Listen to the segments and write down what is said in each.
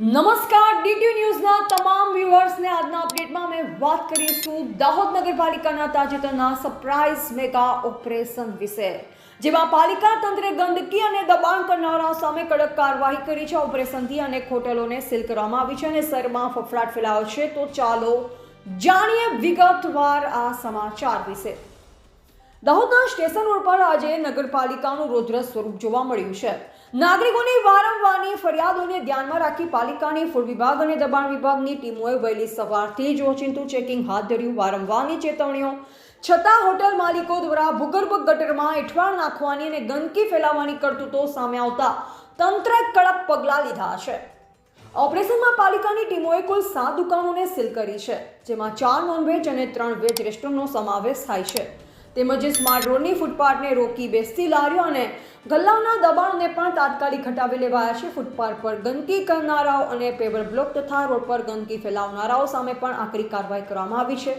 નમસ્કાર ડીટી ન્યૂઝના તમામ વ્યુઅર્સને આજના અપડેટમાં અમે વાત કરીશું દાહોદ નગરપાલિકાના તાજેતરના સરપ્રાઇઝ મેગા ઓપરેશન વિશે, જેમાં પાલિકા તંત્રે ગંદકી અને દબાણ કરનારા સામે કડક કાર્યવાહી કરી છે. ઓપરેશનથી અનેક હોટલોને સીલ કરવામાં આવી છે અને શહેરમાં ફફડાટ ફેલાયો છે. તો ચાલો જાણીએ વિગતવાર આ સમાચાર વિશે. દાહોદના સ્ટેશન રોડ પર આજે નગરપાલિકાનું રુદ્ર સ્વરૂપ જોવા મળ્યું છે. નાગરિકોની વારંવારની ફરિયાદોને ધ્યાનમાં રાખી પાલિકાની ફૂડ વિભાગ અને દબાણ વિભાગની ટીમોએ વહેલી સવારથી જ ઓચિંતું ચેકિંગ હાથ ધર્યું. વારંવારની ચેતવણીઓ. છતાં હોટેલ માલિકો દ્વારા ભૂગર્ભ ગટરમાં એઠવાણ નાખવાની અને ગંદકી ફેલાવવાની કરતૂતો સામે આવતા તંત્રએ કડક પગલાં લીધા છે. ઓપરેશનમાં પાલિકાની ટીમોએ કુલ સાત દુકાનોને સીલ કરી છે, જેમાં ચાર નોનવેજ અને ત્રણ વેજ રેસ્ટોરન્ટનો સમાવેશ થાય છે. તેમજ સ્માર્ટ રોડની ફૂટપાથને રોકી બેસતી લારીઓ અને ગલ્લાના દબાણને પણ તાત્કાલિક હટાવી લેવાયા છે. ફૂટપાથ પર ગંદકી કરનારાઓ અને પેવર બ્લોક તથા રોડ પર ગંદકી ફેલાવનારાઓ સામે પણ આકરી કાર્યવાહી કરવામાં આવી છે.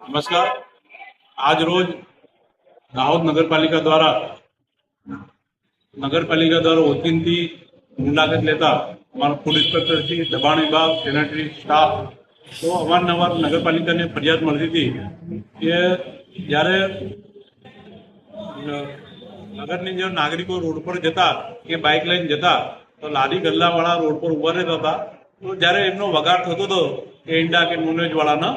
નમસ્કાર. આજ રોજ દાહોદ નગરપાલિકા દ્વારા નગરપાલિકા દ્વારા ઓચિંતી મુલાકાત લેતા અમારા ફૂડ ઇન્સ્પેક્ટરથી દબાણ વિભાગ, સેનેટરી, સ્ટાફ તો અવારનવાર નગરપાલિકાને ફરિયાદ મળતી હતી કે જ્યારે નગરની જે નાગરિકો રોડ પર જતા કે બાઇક લઈને જતા, તો લારી ગલ્લાવાળા રોડ પર ઊભા રહેતા હતા. તો જ્યારે એમનો વગાડ થતો હતો, કે ઈંડા કે નોનવેજ વાળાનો,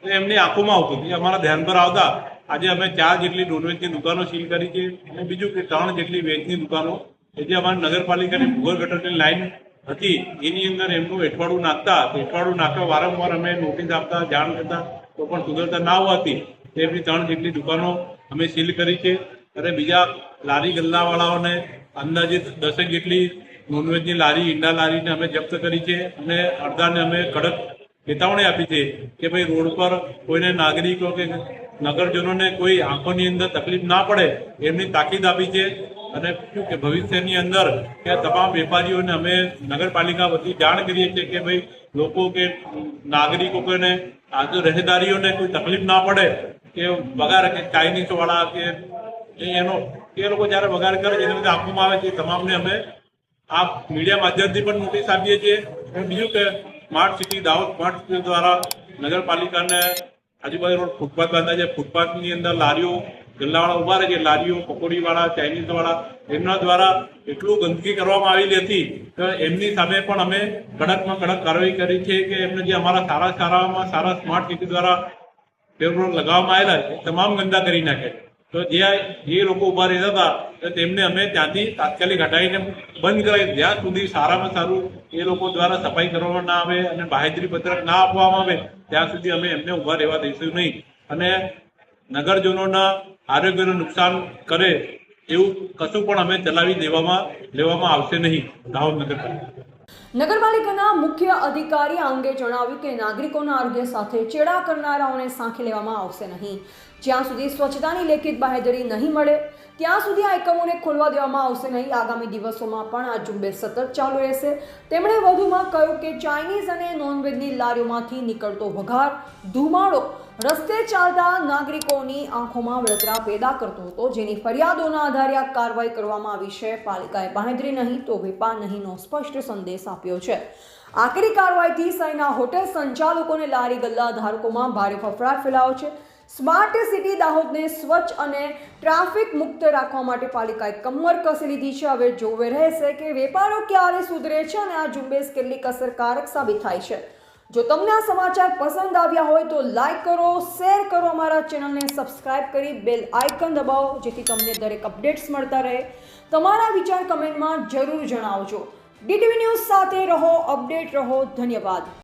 તો એમની આંખોમાં આવતું એ અમારા ધ્યાન પર આવતા, આજે અમે ચાર જેટલી નોનવેજની દુકાનો સીલ કરી છે અને બીજું કે ત્રણ જેટલી વેજની દુકાનો કે જે અમારી નગરપાલિકાની ભૂગર્ભ ગટરની લાઈન હતી. એની અંદર એમનું એઠવાડું નાખતા એઠવાડું નાખવા વારંવાર અમે નોટિસ આપતા, જાણ કરતા, તો પણ સુધરતા ના હોવાથી તેમની ત્રણ જેટલી દુકાનો અમે સીલ કરી છે અને બીજા લારી ગલ્લાવાળાઓને અંદાજિત દસેક જેટલી નોનવેજની લારી, ઈંડા લારીને અમે જપ્ત કરી છે અને અડધાને અમે કડક ચેતવણી આપી છે કે ભાઈ રોડ પર કોઈને નાગરિકો કે નગરજનોને કોઈ આંખોની અંદર તકલીફ ના પડે એમની તાકીદ આપી છે અને શું કે ભવિષ્યની અંદર કે તમામ વેપારીઓને અમે નગરપાલિકા વતી જાણ કરીએ છીએ કે ભાઈ લોકો કે નાગરિકો કોઈને આજુ રહેદારીઓને કોઈ તકલીફ ના પડે કે વગાર કે ચાઇનીઝવાળા કે એનો, એ લોકો જ્યારે વગાર કરે છે બધે આપવામાં આવે છે. તમામને અમે આ મીડિયા માધ્યમથી પણ નોટિસ આપીએ છીએ. અને બીજું કે smart city Dahod smart city દ્વારા નગરપાલિકાને આજુબાજુ રોડ ફૂટપાથ બાંધ્યા છે. ફૂટપાથની અંદર લારીઓ, ગલ્લાવાળા ઊભા રહે છે. લારીઓ, પકોડીવાળા, ચાઇનીઝવાળા, એમના દ્વારા એટલું ગંદકી કરવામાં આવેલી હતી તો એમની સામે પણ અમે કડકમાં કડક કાર્યવાહી કરી છે કે એમને જે અમારા સારા સારામાં સારા સ્માર્ટ સિટી દ્વારા પેપર લગાવવામાં આવેલા છે, તમામ ગંદા કરી નાખે તો જે જે લોકો ઊભા રહેતા હતા, તો તેમને અમે ત્યાંથી તાત્કાલિક હટાવીને બંધ કરાવી જ્યાં સુધી સારામાં સારું એ લોકો દ્વારા સફાઈ કરવામાં ના આવે અને બાહેધરી પત્રક ના આપવામાં આવે, ત્યાં સુધી અમે એમને ઊભા રહેવા દઈશું નહીં. અને નગરજનોના આરોગ્યને નુકસાન કરે એવું કશું પણ અમે ચલાવી દેવામાં લેવામાં આવશે નહીં. દાહોદ નગરપાલિકા નગરપાલિકાના મુખ્ય અધિકારી અંગે જણાવ્યું કે નાગરિકોના આરોગ્ય સાથે ચેડા કરનારાઓને સાંખી લેવામાં આવશે નહીં. જ્યાં સુધી સ્વચ્છતાની લેખિત બાહેધરી નહીં મળે, ત્યાં સુધી આ એકમોને ખોલવા દેવામાં આવશે નહીં. આગામી દિવસોમાં પણ આ ઝુંબેશ સતત ચાલુ રહેશે. તેમણે વધુમાં કહ્યું કે ચાઇનીઝ અને નોનવેજની લારીઓમાંથી નીકળતો વઘાર, ધુમાડો રસ્તે ચાલતા નાગરિકોની આંખોમાં વળતરા પેદા કરતો હતો, જેની ફરિયાદોના આધારે આ કાર્યવાહી કરવામાં આવી છે. પાલિકાએ બાંહેધરી નહીં તો વેપાર નહીંનો સ્પષ્ટ સંદેશ આપ્યો છે. આકરી કાર્યવાહીથી શહેરના હોટેલ સંચાલકોને લારી ગલ્લા ધારકોમાં ભારે ફફડાટ ફેલાયો છે. સ્માર્ટ સિટી દાહોદને સ્વચ્છ અને ટ્રાફિક મુક્ત રાખવા માટે પાલિકાએ કમર કસી લીધી છે. હવે જોવે રહેશે કે વેપારો ક્યારે સુધરે છે અને આ ઝુંબેશ કેટલીક અસરકારક સાબિત થાય છે. જો તમને આ સમાચાર પસંદ આવ્યા હોય તો લાઈક કરો શેર કરો અમારા ચેનલને સબસ્ક્રાઇબ કરી બેલ આઇકન દબાવો, જેથી તમને દરેક અપડેટ્સ મળતા રહે. તમારા વિચાર કમેન્ટમાં જરૂર જણાવજો. ડીટીવી ન્યૂઝ સાથે રહો અપડેટ રહો. ધન્યવાદ.